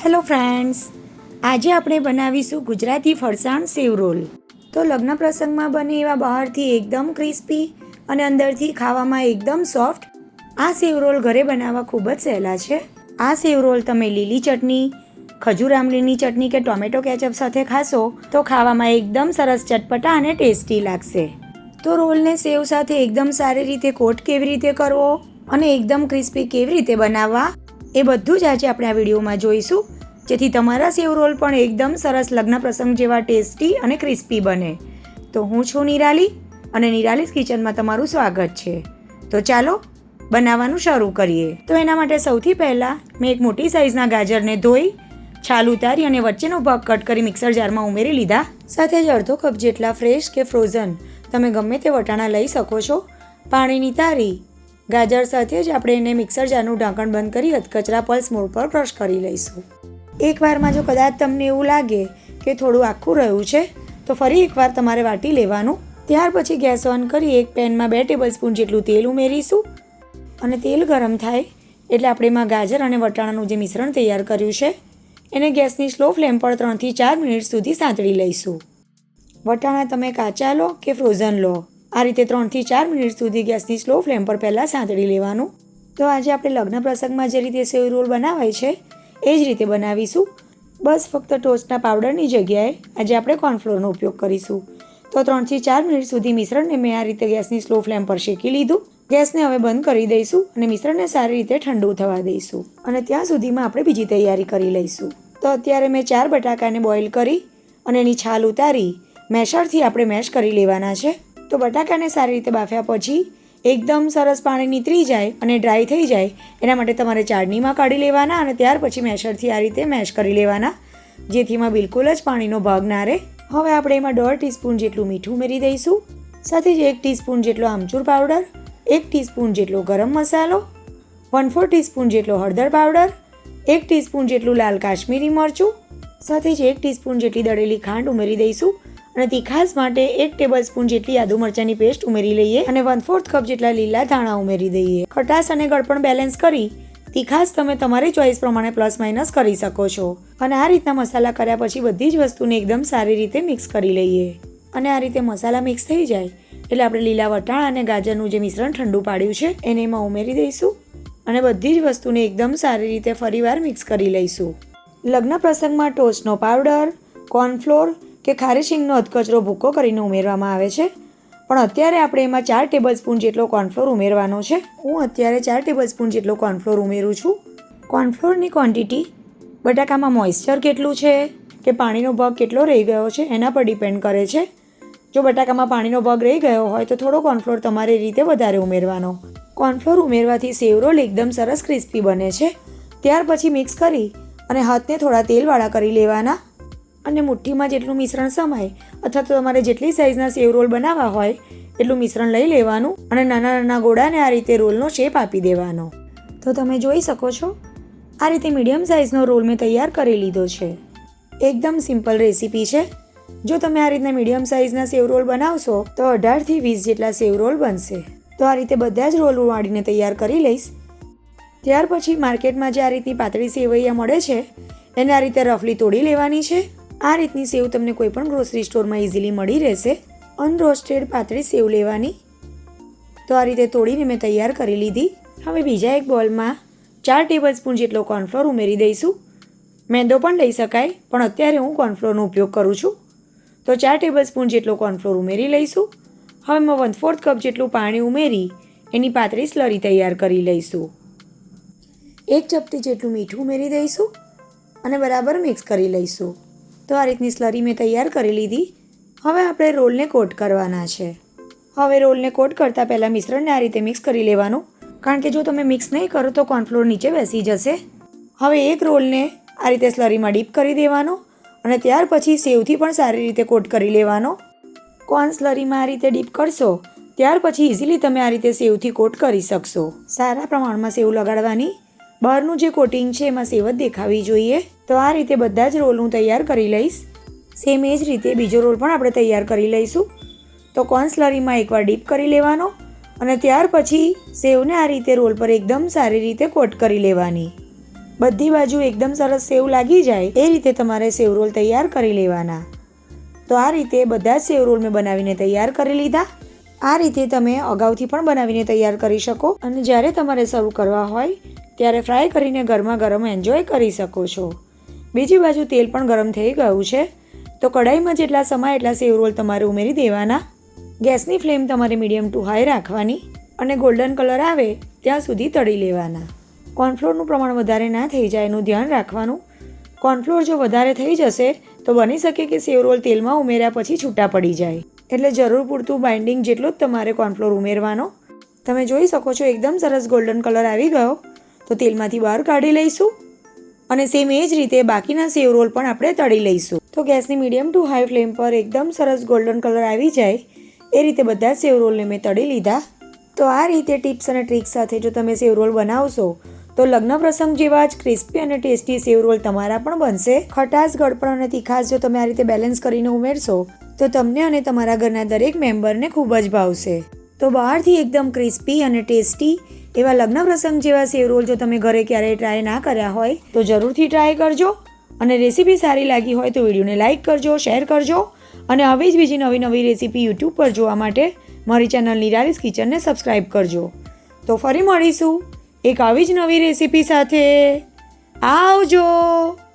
Hello friends, આજે આપણે બનાવીશું ગુજરાતી ફરસાણ સેવ રોલ. તો લગ્ન પ્રસંગમાં બને એવા બહારથી એકદમ ક્રિસ્પી અને અંદરથી ખાવામાં એકદમ સોફ્ટ, આ સેવ રોલ ઘરે બનાવવા ખૂબ જ સહેલા છે. આ સેવ રોલ તમે લીલી ચટણી, ખજૂર આમલીની ચટણી કે ટોમેટો કેચઅપ સાથે ખાશો, તો ખાવામાં એકદમ સરસ ચટપટા અને ટેસ્ટી લાગશે. તો રોલને સેવ સાથે એકદમ સારી રીતે કોટ કેવી રીતે કરવો અને એકદમ ક્રિસ્પી કેવી રીતે બનાવવા? એ બધું જ આજે આપણે આ વિડીયોમાં જોઈશું, જેથી તમારા સેવ રોલ પણ એકદમ સરસ લગ્ન પ્રસંગ જેવા ટેસ્ટી અને ક્રિસ્પી બને. તો હું છું નિરાલી, અને નિરાલીસ કિચનમાં તમારું સ્વાગત છે. તો ચાલો, બનાવવાનું શરૂ કરીએ. તો એના માટે સૌથી પહેલાં મેં એક મોટી સાઇઝના ગાજરને ધોઈ, છાલ ઉતારી અને વચ્ચેનો ભાગ કટ કરી મિક્સર જારમાં ઉમેરી લીધા. સાથે જ અડધો કપ જેટલા ફ્રેશ કે ફ્રોઝન તમે ગમે તે વટાણા લઈ શકો છો. પાણીની તારી ગાજર સાથે જ આપણે એને મિક્સર જારનું ઢાંકણ બંધ કરી કચરા પલ્સ મોડ પર ક્રશ કરી લઈશું. એકવારમાં જો કદાચ તમને એવું લાગે કે થોડું આખું રહ્યું છે, તો ફરી એકવાર તમારે વાટી લેવાનું. ત્યાર પછી ગેસ ઓન કરી એક પેનમાં બે ટેબલ સ્પૂન જેટલું તેલ ઉમેરીશું. અને તેલ ગરમ થાય એટલે આપણે એમાં ગાજર અને વટાણાનું જે મિશ્રણ તૈયાર કર્યું છે, એને ગેસની સ્લો ફ્લેમ પર ત્રણથી ચાર મિનિટ સુધી સાંતળી લઈશું. વટાણા તમે કાચા લો કે ફ્રોઝન લો? આ રીતે ત્રણથી ચાર મિનિટ સુધી ગેસની સ્લો ફ્લેમ પર પહેલાં સાંતળી લેવાનું. તો આજે આપણે લગ્ન પ્રસંગમાં જે રીતે સેવ રોલ બનાવાય છે, એ જ રીતે બનાવીશું. બસ ફક્ત ટોસ્ટના પાવડરની જગ્યાએ આજે આપણે કોર્નફ્લોરનો ઉપયોગ કરીશું. તો ત્રણથી ચાર મિનિટ સુધી મિશ્રણને મેં આ રીતે ગેસની સ્લો ફ્લેમ પર શેકી લીધું. ગેસને હવે બંધ કરી દઈશું અને મિશ્રણને સારી રીતે ઠંડુ થવા દઈશું. અને ત્યાં સુધીમાં આપણે બીજી તૈયારી કરી લઈશું. તો અત્યારે મેં ચાર બટાકાને બોઇલ કરી અને એની છાલ ઉતારી મેશરથી આપણે મેશ કરી લેવાના છે. તો બટાકાને સારી રીતે બાફ્યા પછી એકદમ સરસ પાણી નીતરી જાય અને ડ્રાય થઈ જાય, એના માટે તમારે ચાળણીમાં કાઢી લેવાના અને ત્યાર પછી મેશરથી આ રીતે મેશ કરી લેવાના જેથી એમાં બિલકુલ જ પાણીનો ભાગ ના રહે. હવે આપણે એમાં દોઢ ટીસ્પૂન જેટલું મીઠું ઉમેરી દઈશું, સાથે જ એક ટીસ્પૂન જેટલો આમચૂર પાવડર, એક ટીસ્પૂન જેટલો ગરમ મસાલો વન ફોર ટીસ્પૂન જેટલો હળદર પાવડર, એક ટીસ્પૂન જેટલું લાલ કાશ્મીરી મરચું, સાથે જ એક ટીસ્પૂન જેટલી દળેલી ખાંડ ઉમેરી દઈશું અને તીખાસ માટે એક ટેબલ સ્પૂન જેટલી આદુ મરચાંની પેસ્ટ ઉમેરી લઈએ અને વન ફોર્થ કપ જેટલા લીલા ધાણા ઉમેરી દઈએ. ખટાશ અને ગળપણ બેલેન્સ કરી તીખાસ તમે તમારી ચોઈસ પ્રમાણે પ્લસ માઇનસ કરી શકો છો. અને આ રીતના મસાલા કર્યા પછી બધી જ વસ્તુને એકદમ સારી રીતે મિક્સ કરી લઈએ. અને આ રીતે મસાલા મિક્સ થઈ જાય, એટલે આપણે લીલા વટાણા અને ગાજરનું જે મિશ્રણ ઠંડુ પાડ્યું છે, એને એમાં ઉમેરી દઈશું અને બધી જ વસ્તુને એકદમ સારી રીતે ફરીવાર મિક્સ કરી લઈશું. લગ્ન પ્રસંગમાં ટોસ્ટનો પાવડર કોર્નફ્લોર કે ખારી શીંગનો અધકચરો ભૂકો કરીને ઉમેરવામાં આવે છે? પણ અત્યારે આપણે એમાં ચાર ટેબલ સ્પૂન જેટલો કોર્નફ્લોર ઉમેરવાનો છે. હું અત્યારે ચાર ટેબલ સ્પૂન જેટલો કોર્નફ્લોર ઉમેરું છું. કોર્નફ્લોરની ક્વોન્ટિટી બટાકામાં મોઇશ્ચર કેટલું છે? કે પાણીનો ભાગ કેટલો રહી ગયો છે? એના પર ડિપેન્ડ કરે છે. જો બટાકામાં પાણીનો ભાગ રહી ગયો હોય તો થોડો કોર્નફ્લોર તમારે રીતે વધારે ઉમેરવાનો. કોર્નફ્લોર ઉમેરવાથી સેવરોલ એકદમ સરસ ક્રિસ્પી બને છે. ત્યાર પછી મિક્સ કરી અને હાથને થોડા તેલવાળા કરી લેવાના. અને મુઠ્ઠીમાં જેટલું મિશ્રણ સમાય અથવા તો તમારે જેટલી સાઇઝના સેવ રોલ બનાવવા હોય, એટલું મિશ્રણ લઈ લેવાનું અને નાના નાના ગોળાને આ રીતે રોલનો શેપ આપી દેવાનો. તો તમે જોઈ શકો છો, આ રીતે મીડિયમ સાઇઝનો રોલ મેં તૈયાર કરી લીધો છે. એકદમ સિમ્પલ રેસીપી છે. જો તમે આ રીતના મીડિયમ સાઇઝના સેવ રોલ બનાવશો, તો અઢારથી વીસ જેટલા સેવ રોલ બનશે. તો આ રીતે બધા જ રોલ વાળીને તૈયાર કરી લઈશ. ત્યાર પછી માર્કેટમાં જે આ રીતની પાતળી સેવૈયા મળે છે, એને આ રીતે રફલી તોડી લેવાની છે. આ રીતની સેવ તમને કોઈ પણ ગ્રોસરી સ્ટોરમાં ઇઝીલી મળી રહેશે. અનરોસ્ટેડ પાતળી સેવ લેવાની. તો આ રીતે તોડીને મેં તૈયાર કરી લીધી. હવે બીજા એક બોલમાં ચાર ટેબલ સ્પૂન જેટલો કોર્નફ્લોર ઉમેરી દઈશું. મેંદો પણ લઈ શકાય, પણ અત્યારે હું કોર્નફ્લોરનો ઉપયોગ કરું છું. તો ચાર ટેબલ સ્પૂન જેટલો કોર્નફ્લોર ઉમેરી લઈશું. હવે મેં વન ફોર્થ કપ જેટલું પાણી ઉમેરી એની પાતળી સ્લરી તૈયાર કરી લઈશું. એક ચપટી જેટલું મીઠું ઉમેરી દઈશું અને બરાબર મિક્સ કરી લઈશું. તો આ રીતની સ્લરી મેં તૈયાર કરી લીધી. હવે આપણે રોલને કોટ કરવાના છે. હવે રોલને કોટ કરતાં પહેલાં મિશ્રણને આ રીતે મિક્સ કરી લેવાનું. કારણ કે જો તમે મિક્સ નહીં કરો તો કોર્નફ્લોર નીચે બેસી જશે. હવે એક રોલને આ રીતે સ્લરીમાં ડીપ કરી દેવાનો અને ત્યાર પછી સેવથી પણ સારી રીતે કોટ કરી લેવાનો. કોર્ન સ્લરીમાં આ રીતે ડીપ કરશો, ત્યાર પછી ઇઝીલી તમે આ રીતે સેવથી કોટ કરી શકશો. સારા પ્રમાણમાં સેવ લગાડવાની. બહારનું જે કોટિંગ છે એમાં સેવ જ દેખાવી જોઈએ. તો આ રીતે બધા જ રોલ હું તૈયાર કરી લઈશ. સેમ એ જ રીતે બીજો રોલ પણ આપણે તૈયાર કરી લઈશું. તો કોન્સલરીમાં એકવાર ડીપ કરી લેવાનો અને ત્યાર પછી સેવને આ રીતે રોલ પર એકદમ સારી રીતે કોટ કરી લેવાની. બધી બાજુ એકદમ સરસ સેવ લાગી જાય એ રીતે તમારે સેવ રોલ તૈયાર કરી લેવાના. તો આ રીતે બધા જ સેવ રોલ મેં બનાવીને તૈયાર કરી લીધા. આ રીતે તમે અગાઉથી પણ બનાવીને તૈયાર કરી શકો અને જ્યારે તમારે સર્વ કરવા હોય ત્યારે ફ્રાય કરીને ગરમા ગરમ એન્જોય કરી શકો છો. બીજી બાજુ તેલ પણ ગરમ થઈ ગયું છે. તો કઢાઈમાં જેટલા સમાય એટલા સેવ રોલ તમારે ઉમેરી દેવાના. ગેસની ફ્લેમ તમારે મીડિયમ ટુ હાઈ રાખવાની અને ગોલ્ડન કલર આવે ત્યાં સુધી તળી લેવાના. કોર્નફ્લોરનું પ્રમાણ વધારે ના થઈ જાય એનું ધ્યાન રાખવાનું. કોર્નફ્લોર જો વધારે થઈ જશે, તો બની શકે કે સેવ રોલ તેલમાં ઉમેર્યા પછી છૂટા પડી જાય. એટલે જરૂર પૂરતું બાઇન્ડિંગ જેટલો જ તમારે કોર્નફ્લોર ઉમેરવાનો. તમે જોઈ શકો છો, એકદમ સરસ ગોલ્ડન કલર આવી ગયો. તો તેલમાંથી બહાર કાઢી લઈશું. અને સેમ એ જ રીતે બાકીના સેવ રોલ પણ આપણે તળી લઈશું. તો ગેસની મીડિયમ ટુ હાઈ ફ્લેમ પર એકદમ સરસ ગોલ્ડન કલર આવી જાય. એ રીતે બધા સેવ રોલને મેં તળી લીધા. તો આ રીતે ટિપ્સ અને ટ્રિક્સ સાથે જો તમે સેવ રોલ બનાવશો, તો લગ્ન પ્રસંગ જેવા જ ક્રિસ્પી અને ટેસ્ટી સેવ રોલ તમારા પણ બનશે. ખટાશ ગળપણ અને તીખાશ જો તમે આ રીતે બેલેન્સ કરીને ઉમેરશો, તો તમને અને તમારા ઘરના દરેક મેમ્બરને ખૂબ જ ભાવશે. તો બહારથી એકદમ ક્રિસ્પી અને ટેસ્ટી એવા લગ્ન પ્રસંગ જેવા સેવ રોલ જો તમે ઘરે ક્યારેય ટ્રાય ના કર્યા હોય, તો જરૂરથી ટ્રાય કરજો. અને રેસીપી સારી લાગી હોય તો વિડીયોને લાઇક કરજો શેર કરજો. અને આવી જ બીજી નવી નવી રેસીપી યુટ્યુબ પર જોવા માટે મારી ચેનલ નિરાલીસ કિચનને સબસ્ક્રાઈબ કરજો. તો ફરી મળીશું એક આવી જ નવી રેસીપી સાથે. આવજો!